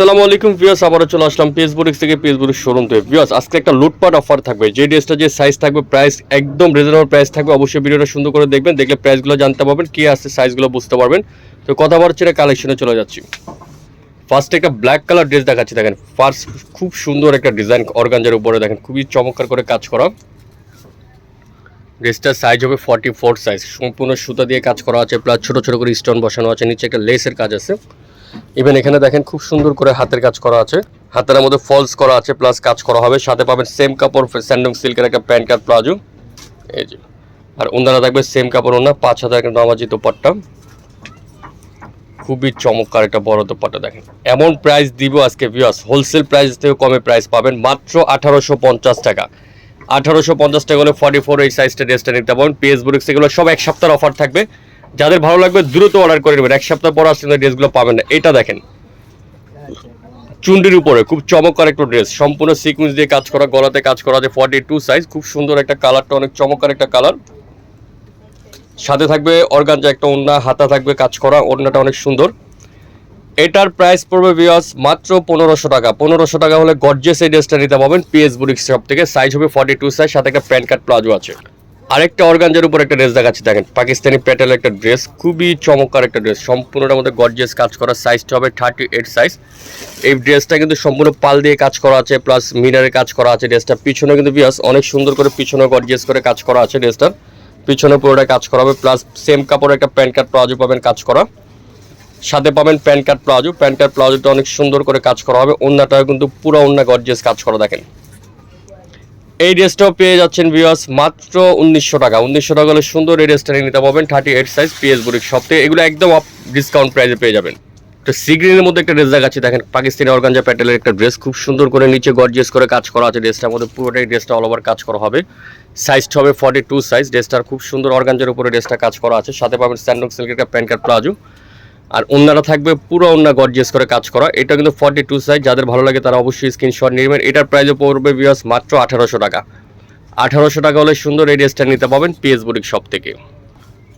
আসসালামু আলাইকুম ভিউয়ার্স, আবারও চলে আসলাম পেসবুক থেকে। পেসবুক শোরুম থেকে ভিউয়ার্স, আজকে একটা লুটপাট অফার থাকবে। যে ড্রেসটা, যে সাইজ থাকবে প্রাইস একদম রিজনেবল প্রাইস থাকবে। অবশ্যই ভিডিওটা সুন্দর করে দেখবেন, দেখলে প্রাইসগুলো জানতে পারবেন, কি আছে সাইজগুলো বুঝতে পারবেন। তো কথা বলছি না কালেকশনে চলে যাচ্ছি। ফার্স্টে একটা ব্ল্যাক কালার ড্রেস দেখাচ্ছি, দেখেন। ফার্স্ট খুব সুন্দর একটা ডিজাইন অর্গানজার উপরে দেখেন, খুবই চমৎকার করে কাজ করা। ড্রেসটার সাইজ হবে ফর্টি ফোর সাইজ সম্পূর্ণ সুতা দিয়ে কাজ করা আছে প্লাস ছোটো ছোটো করে স্টোন বসানো আছে, নিচে একটা লেসের কাজ আছে। ইভেন এখানে দেখেন খুব সুন্দর করে হাতের কাজ করা আছে। হাতের মধ্যে ফলস করা আছে প্লাস কাজ করা হবে। সাথে পাবেন সেম কাপড় স্যান্ডং সিল্কের একটা প্যান্ট কাট প্লাজো। এই যে। আর ওনারা থাকবে সেম কাপড় ওনা পাঁচ হাজার একটা নামাজি দোপাট্টা। খুবই চমৎকার একটা বড় দোপাট্টা, দেখেন। এমন প্রাইস দিব আজকে ভিউয়ার্স হোলসেল প্রাইস থেকে কমে প্রাইস পাবেন মাত্র আঠারোশো পঞ্চাশ টাকা। আঠারোশো পঞ্চাশ টাকা হলে ফর্টি ফোর এই সাইজটা ড্রেসটা নিতে পারবেন। পিএস বুরিক্স এগুলো সব এক সপ্তাহের অফার থাকবে। যাদের ভালো লাগবে দ্রুত অর্ডার করে নেবেন। এক সপ্তাহ পর আসলে ড্রেসগুলো পাবেন না। এটা দেখেন। চুন্ডির উপরে খুব চমৎকার একটা ড্রেস সম্পূর্ণ সিকুয়েন্স দিয়ে কাজ করা, গলাতে কাজ করা আছে ফর্টি টু সাইজ খুব সুন্দর একটা কালারটা অনেক চমৎকার একটা কালার সাথে থাকবে অর্গানজা একটা ওড়না, হাতা থাকবে, কাজ করা, ওড়নাটা অনেক সুন্দর। এটার প্রাইস পড়বে বিয়াস মাত্র পনেরোশো টাকা। পনেরোশো টাকা হলে গর্জেস এই ড্রেসটা নিতে পাবেন পিএস বুরিক্স শপ থেকে। সাইজ হবে ফর্টি টু সাইজ সাথে একটা প্যান্ট কার্ড প্লাজো আছে। আরেকটা অর্গানজার উপর একটা ড্রেস দেখাচ্ছি, দেখেন। পাকিস্তানি প্যাটেল একটা ড্রেস খুবই চমৎকার একটা ড্রেস সম্পূর্ণটার মধ্যে গর্জিয়াস কাজ করা সাইজটা হবে থার্টি এইট সাইজ এই ড্রেসটা কিন্তু সম্পূর্ণ পাল দিয়ে কাজ করা আছে প্লাস মিনারে কাজ করা আছে ড্রেসটা পিছনে কিন্তু বিয়াস অনেক সুন্দর করে পিছনে গর্জিয়াস করে কাজ করা আছে ড্রেসটার পিছনে পুরোটা কাজ করা হবে প্লাস সেম কাপড়ে একটা প্যান্ট কার্ড প্লাজো পাবেন কাজ করা। সাথে পাবেন pant card palazzo. Pant card প্লাজোটা অনেক সুন্দর করে কাজ করা হবে। অন্যটাও কিন্তু পুরো অন্য গর্জিয়াস কাজ করা, দেখেন। এই ড্রেসটাও পেয়ে যাচ্ছেন ভিউয়ার্স মাত্র উনিশশো টাকা। উনিশশো টাকা হলে সুন্দর এই ড্রেসটা নিয়ে নিতে পারবেন। থার্টি এইট সাইজ পিএস বুড়ির সব থেকে। এগুলো একদম আপ ডিসকাউন্ট প্রাইসে পেয়ে যাবেন। তো সি গ্রিনের মধ্যে একটা ড্রেস দেখাচ্ছি। দেখেন পাকিস্তানি অর্গানজা প্যাটেলের একটা ড্রেস খুব সুন্দর করে নিচে গর্জিয়াস করে কাজ করা আছে ড্রেসটার মধ্যে। পুরোটাই ড্রেসটা অল ওভার কাজ করা হবে। সাইজটা হবে ফর্টি টু সাইজ ড্রেসটার খুব সুন্দর অর্গানজার উপরে ড্রেসটা কাজ করা আছে। সাথে পাবেন স্যান্ডং সিল্কের একটা প্যান্ট কার্ড প্লাজো আর অন্যরা থাকবে পুরো অন্য গর্জিয়াস করে কাজ করা। এটা কিন্তু ফর্টি টু সাইজ যাদের ভালো লাগে তারা অবশ্যই স্ক্রিনশট নেবেন। এটার প্রাইসও পড়বে বিয়াস মাত্র আঠারোশো টাকা। আঠারোশো টাকা হলে সুন্দর এই ড্রেসটা নিতে পাবেন পিএস বুটিক শপ থেকে।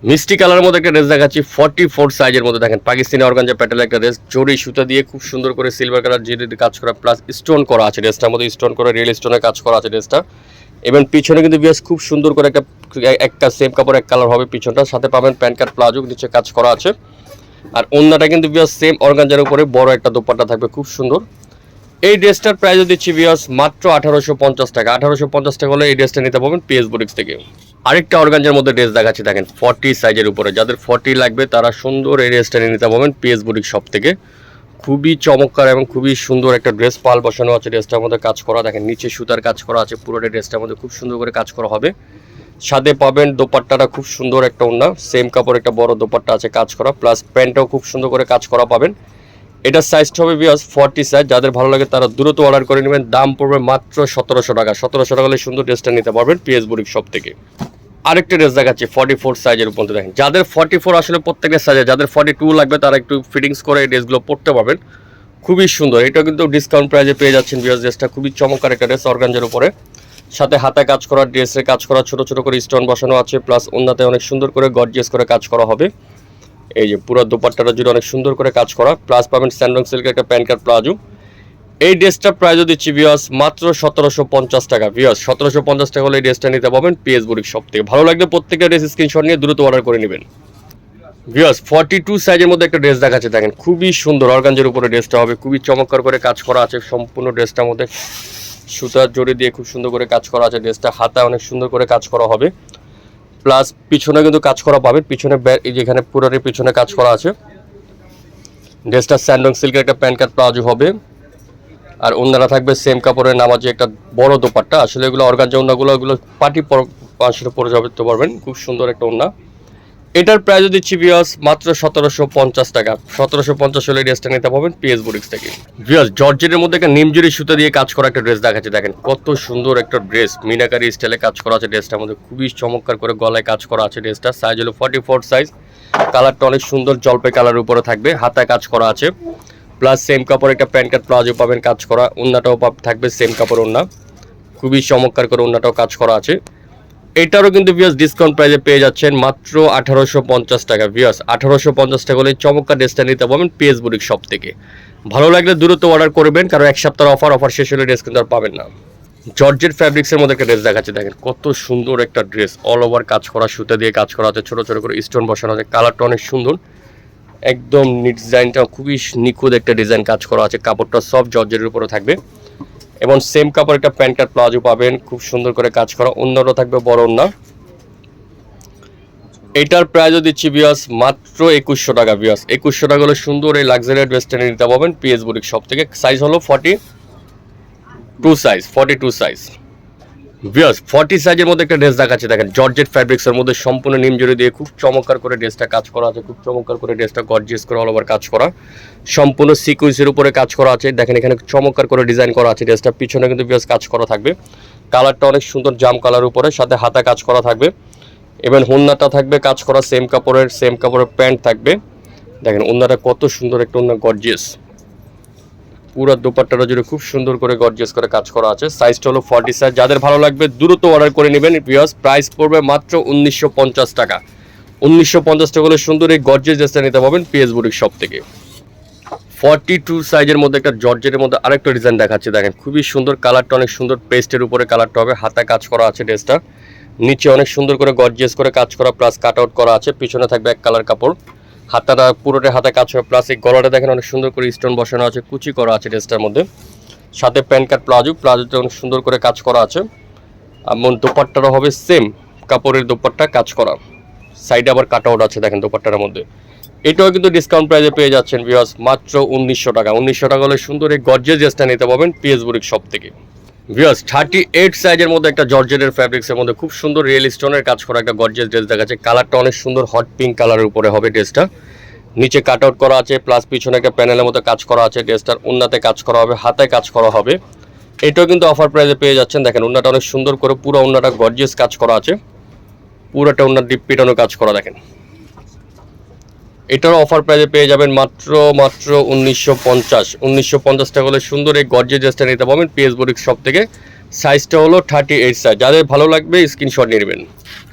মিষ্টি কালারের মধ্যে একটা ড্রেস দেখাচ্ছি ফর্টি ফোর সাইজের মধ্যে দেখেন। পাকিস্তানি অর্গানজা প্যাটেল একটা ড্রেস জরি সুতা দিয়ে খুব সুন্দর করে সিলভার কালার জিরে কাজ করা প্লাস স্টোন করা আছে ড্রেসটার মধ্যে। স্টোন করে রিয়েল স্টোনের কাজ করা আছে ড্রেসটা এবং পিছনে কিন্তু বেশ খুব সুন্দর করে একটা একটা সেম কাপড়, এক কালার হবে পিছনটা। সাথে পাবেন প্যান্ট কার্ড, প্লাজো, নিচে কাজ করা আছে। আর অন্যটা কিন্তু বিয়াস সেম অর্গানজার উপরে বড় একটা দোপাট্টা থাকবে, খুব সুন্দর। এই ড্রেসটার প্রাইস দিচ্ছি বিয়াস মাত্র আঠারোশো পঞ্চাশ টাকা, আঠারোশো পঞ্চাশ টাকা হলে এই ড্রেসটা নিতে পারবেন পিএস বুটিক্স থেকে। আরেকটা অর্গানজার মধ্যে ড্রেস দেখাচ্ছি, দেখেন ফর্টি সাইজের উপরে। যাদের ফর্টি লাগবে, তারা সুন্দর এই ড্রেসটা নিয়ে নিতে পারবেন পিএস বুটিক শপ থেকে। খুবই চমৎকার এবং খুবই সুন্দর একটা ড্রেস পাল বসানো আছে ড্রেসটার মধ্যে, কাজ করা, দেখেন, নিচে সুতার কাজ করা আছে, পুরোটা ড্রেসটার মধ্যে খুব সুন্দর করে কাজ করা হবে। সাথে পাবেন দোপাট্টাটা খুব সুন্দর একটা ওড়না। সেম কাপড় একটা বড় দোপাট্টা আছে কাজ করা। প্লাস প্যান্টটাও খুব সুন্দর করে কাজ করা পাবেন। এটার সাইজটা হবে বিয়াস ফর্টি সাইজ যাদের ভালো লাগে তারা দ্রুত অর্ডার করে নেবেন। দাম পড়বে মাত্র সতেরোশো টাকা। সতেরোশো টাকা হলে সুন্দর ড্রেসটা নিতে পারবেন পিএস বুরিক শপ থেকে। আরেকটা ড্রেস দেখাচ্ছি ফর্টি ফোর সাইজের উপর দেখেন। যাদের ফর্টি ফোর আসলে প্রত্যেকটা সাইজে যাদের ফর্টি টু লাগবে তারা একটু ফিটিংস করে এই ড্রেসগুলো পরতে পারবেন। খুবই সুন্দর। এটা কিন্তু ডিসকাউন্ট প্রাইজে পেয়ে যাচ্ছেন বিয়াস ড্রেসটা খুবই চমৎকার একটা ড্রেস অর্গানজের উপরে। সাথে হাতে কাজ করা ড্রেসে কাজ করা, ছোট ছোট করে স্টোন বসানো আছে প্লাস অন্যতে অনেক সুন্দর করে গর্জিয়াস করে কাজ করা হবে। এই যে পুরো দোপাট্টাটা জুড়ে অনেক সুন্দর করে কাজ করা প্লাস পাবেন স্যান্ডং সিল্কের একটা প্যান্ট কার্ড প্লাজো। এই ড্রেসটার প্রাইসও দিচ্ছি ভিওয়াস মাত্র সতেরোশো পঞ্চাশ টাকা। ভিওয়াস সতেরোশো পঞ্চাশ টাকা হলে এই ড্রেসটা নিতে পাবেন পিএস বুরিক সব থেকে। ভালো লাগলে প্রত্যেকের ড্রেস স্ক্রিনশট নিয়ে দ্রুত অর্ডার করে নেবেন। ভিওয়াস ফর্টি টু সাইজের মধ্যে একটা ড্রেস দেখাচ্ছে, দেখেন। খুবই সুন্দর অর্গানজের উপরে ড্রেসটা হবে। খুবই চমৎকার করে কাজ করা আছে, সম্পূর্ণ ড্রেসটার মধ্যে। সুতার জড়ি দিয়ে খুব সুন্দর করে কাজ করা আছে ড্রেসটা হাতা অনেক সুন্দর করে কাজ করা হবে। প্লাস পিছনে কিন্তু কাজ করা পাবে, পিছনে যেখানে পুরারি পিছনে কাজ করা আছে। ড্রেসটা স্যান্ডং সিল্কের একটা প্যান্ট কার্ড প্লাজো হবে। আর অন্যরা থাকবে সেম কাপড়ের নামাজে একটা বড় দোপাট্টা। আসলে এগুলো অর্গানজা ওনাগুলো এগুলো পার্টি আসলে পরে যাবে পারবেন। খুব সুন্দর একটা ওন্না। এটার প্রাইস দিচ্ছি বিয়াস মাত্র সতেরোশো পঞ্চাশ টাকা। সতেরোশো পঞ্চাশ হলে ড্রেসটা নিতে পাবেন পিএস বুরিক্স থেকে। বিয়াস জর্জেটের মধ্যে একটা নিমজুরি সুতো দিয়ে কাজ করা একটা ড্রেস দেখাচ্ছে, দেখেন কত সুন্দর একটা ড্রেস মিনাকারি স্টাইলে কাজ করা আছে ড্রেসটার মধ্যে, খুবই চমৎকার করে গলায় কাজ করা আছে ড্রেসটা সাইজ হলো ফর্টি ফোর সাইজ কালারটা অনেক সুন্দর জলপাই কালারের উপরে থাকবে, হাতায় কাজ করা আছে। প্লাস সেম কাপড় একটা প্যান্ট কাট প্লাজো পাবেন কাজ করা, ওন্নাটাও থাকবে সেম কাপড় ওন্না। খুবই চমৎকার করে ওন্নাটাও কাজ করা আছে। এটারও কিন্তু ভিউয়ার্স ডিসকাউন্ট প্রাইসে পেয়ে যাচ্ছেন মাত্র আঠারোশো পঞ্চাশ টাকা। ভিউয়ার্স আঠারোশো পঞ্চাশ টাকা হলে চমৎকার ড্রেসটা নিতে পারবেন পিএস বুটিক শপ থেকে। ভালো লাগলে দ্রুত অর্ডার করবেন, কারণ এক সপ্তাহ অফার অফার শেষ হলে ড্রেস কিন্তু আর পাবেন না। জর্জের ফ্যাব্রিক্সের মধ্যে একটা ড্রেস দেখাচ্ছে, দেখেন কত সুন্দর একটা ড্রেস অল ওভার কাজ করা, সুতা দিয়ে কাজ করা আছে, ছোটো ছোটো করে স্টোন বসানো আছে কালারটা অনেক সুন্দর। একদম ডিজাইনটা খুবই নিখুঁত একটা ডিজাইন কাজ করা আছে, কাপড়টা সব জর্জের উপরে থাকবে। এবং সেম কাপড় একটা প্যান্ট কাট প্লাজো পাবেন। খুব সুন্দর করে কাজ করা। অন্যটা থাকবে বড় অন্য এটার প্রাইজও দিচ্ছি বিয়াস মাত্র একুশশো টাকা বিয়াস একুশশো টাকা হলে সুন্দর এই লাক্সারি ড্রেসটা নিতে পারবেন। পিএস বুটিক সব থেকে। সাইজ হলো forty two size forty two size বিয়াস ফর্টি সাইজের মধ্যে একটা ড্রেস দেখাচ্ছে, দেখেন জর্জেট ফ্যাব্রিক্সের মধ্যে সম্পূর্ণ নিম জড়ি দিয়ে খুব চমৎকার করে ড্রেসটা কাজ করা আছে, খুব চমৎকার করে ড্রেসটা গর্জিয়াস করে অল ওভার কাজ করা। সম্পূর্ণ সিকুয়েন্সের উপরে কাজ করা আছে, দেখেন, এখানে চমৎকার করে ডিজাইন করা আছে ড্রেসটা পিছনে কিন্তু বিয়াস কাজ করা থাকবে। কালারটা অনেক সুন্দর জাম কালার উপরে, সাথে হাতা কাজ করা থাকবে। এবং হুন্নাটা থাকবে, কাজ করা সেম কাপড়ের সেম কাপড়ের প্যান্ট থাকবে। দেখেন ওনাটা কত সুন্দর একটা ওনার গর্জিয়াস পুরো দোপাট্টাটা জুড়ে খুব সুন্দর করে গর্জিয়াস করে কাজ করা আছে। সাইজটা হলো ফর্টি সাইজ যাদের ভালো লাগবে, দ্রুত অর্ডার করে নেবেন বিয়াস প্রাইস পড়বে মাত্র উনিশশো পঞ্চাশ টাকা। উনিশশো পঞ্চাশ টাকা হলে সুন্দর এই গর্জিয়াস ড্রেসটা নিতে পারবেন পিএস বুটিক শপ থেকে। ফর্টি টু সাইজের মধ্যে একটা জর্জেটের মধ্যে আরেকটা ডিজাইন দেখাচ্ছে, দেখেন। খুবই সুন্দর কালারটা অনেক সুন্দর পেস্টের উপরে কালারটা হবে। হাতা কাজ করা আছে ড্রেসটা নিচে অনেক সুন্দর করে গর্জিয়াস করে কাজ করা প্লাস কাট আউট করা আছে। পিছনে থাকবে এক কালার কাপড়। হাতাটা পুরোটা হাতে কাজ করা প্লাস এই গলাটা দেখেন অনেক সুন্দর করে স্টোন বসানো আছে, কুচি করা আছে ড্রেসটার মধ্যে। সাথে প্যান্ট কাট প্লাজো, প্লাজোতে অনেক সুন্দর করে কাজ করা আছে। এমন দোপাট্টাটা হবে সেম কাপড়ের দোপাট্টা কাজ করা। সাইডে আবার কাট আউট আছে দেখেন দোপাট্টার মধ্যে। এটাও কিন্তু ডিসকাউন্ট প্রাইসে পেয়ে যাচ্ছেন বিয়াস মাত্র উনিশশো টাকা। উনিশশো টাকা হলে সুন্দর এই গর্জেস ড্রেসটা নিতে পারবেন পিএস বুরিক শপ থেকে। ভিউয়ার্স থার্টি এইট সাইজের মধ্যে একটা জর্জেটের ফ্যাব্রিক্সের মধ্যে খুব সুন্দর রিয়েল স্টোনের কাজ করা একটা গর্জেস ড্রেস দেখাচ্ছে। কালারটা অনেক সুন্দর হট পিঙ্ক কালারের উপরে হবে ড্রেসটা নিচে কাট আউট করা আছে প্লাস পিছনে একটা প্যানেলের মতো কাজ করা আছে ড্রেসটার উন্নাতে কাজ করা হবে, হাতে কাজ করা হবে। এটাও কিন্তু অফার প্রাইসে পেয়ে যাচ্ছেন। দেখেন, উন্নাটা অনেক সুন্দর করে পুরো উন্নাটা গর্জিয়াস কাজ করা আছে। পুরোটা উন্নার ডিপ পিটানো কাজ করা, দেখেন। এটারও অফার প্রাইজে পেয়ে যাবেন মাত্র মাত্র উনিশশো পঞ্চাশ। উনিশশো পঞ্চাশ টাকা হলে সুন্দর এই গর্জের ড্রেসটা নিতে পারবেন পিএস বুটিক শপ থেকে। সাইজটা হলো থার্টি এইট সাইজ যাদের ভালো লাগবে স্ক্রিনশট নিয়ে নেবেন।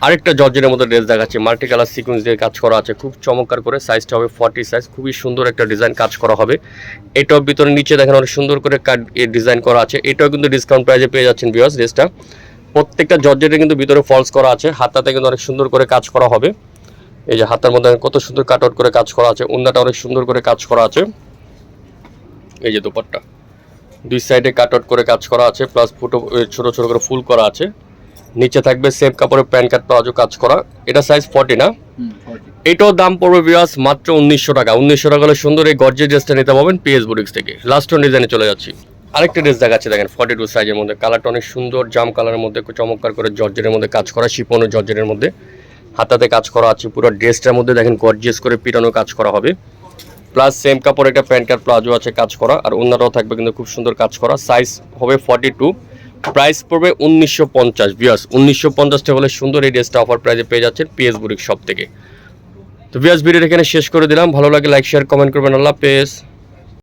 আরেকটা জর্জের মধ্যে ড্রেস দেখাচ্ছে। মাল্টি কালার সিকুয়েন্স দিয়ে কাজ করা আছে। খুব চমৎকার করে সাইজটা হবে ফর্টি সাইজ খুবই সুন্দর একটা ডিজাইন কাজ করা হবে। এটাও ভিতরে নিচে দেখেন অনেক সুন্দর করে কাট ডিজাইন করা আছে। এটাও কিন্তু ডিসকাউন্ট প্রাইসে পেয়ে যাচ্ছেন বিয়াস ড্রেসটা প্রত্যেকটা জর্জেটে কিন্তু ভিতরে ফলস করা আছে। হাতাতে কিন্তু অনেক সুন্দর করে কাজ করা হবে। এই যে হাতের মধ্যে কত সুন্দর কাট আউট করে কাজ করা আছে উন্নাটা অনেক সুন্দর করে কাজ করা আছে। এই যে দোপাট্টা। দুই সাইডে কাট আউট করে কাজ করা আছে প্লাস ফুটো ছোট ছোট করে ফুল করা আছে। নিচে থাকবে সেম কাপড়ের প্যান্ট কাট প্লাজো কাজ করা। এটা সাইজ ফর্টি না? এটাও দাম পড়বে বিয়াস মাত্র উনিশশো টাকা। উনিশশো টাকা হলে সুন্দর এই গর্জে ড্রেসটা নিতে পারবেন পিএস বুটিক্স থেকে। লাস্ট ওয়ান ডিজাইনে চলে যাচ্ছি। আরেকটা ড্রেস দেখাচ্ছে দেখেন ফর্টি টু সাইজের মধ্যে। কালারটা অনেক সুন্দর জাম কালারের মধ্যে চমৎকার করে জর্জের মধ্যে কাজ করা শিপন জর্জের মধ্যে। হাতাতে কাজ করা আছে, পুরো ড্রেসটার মধ্যে দেখেন গর্জিয়াস করে পিটানো কাজ করা হবে। প্লাস সেম কাপড় একটা প্যান্ট কাট প্লাজো আছে কাজ করা, আর অন্যটাও থাকবে কিন্তু খুব সুন্দর কাজ করা। সাইজ হবে ফর্টি টু প্রাইস পড়বে উনিশশো পঞ্চাশ বিয়াস উনিশশো পঞ্চাশ টাকা হলে সুন্দর এই ড্রেসটা অফার প্রাইসে পেয়ে যাচ্ছেন পিএস বুরিক শপ থেকে। তো বিয়াস ভিডিওটা এখানে শেষ করে দিলাম। ভালো লাগে লাইক শেয়ার কমেন্ট করবেন। আল্লাহ পেস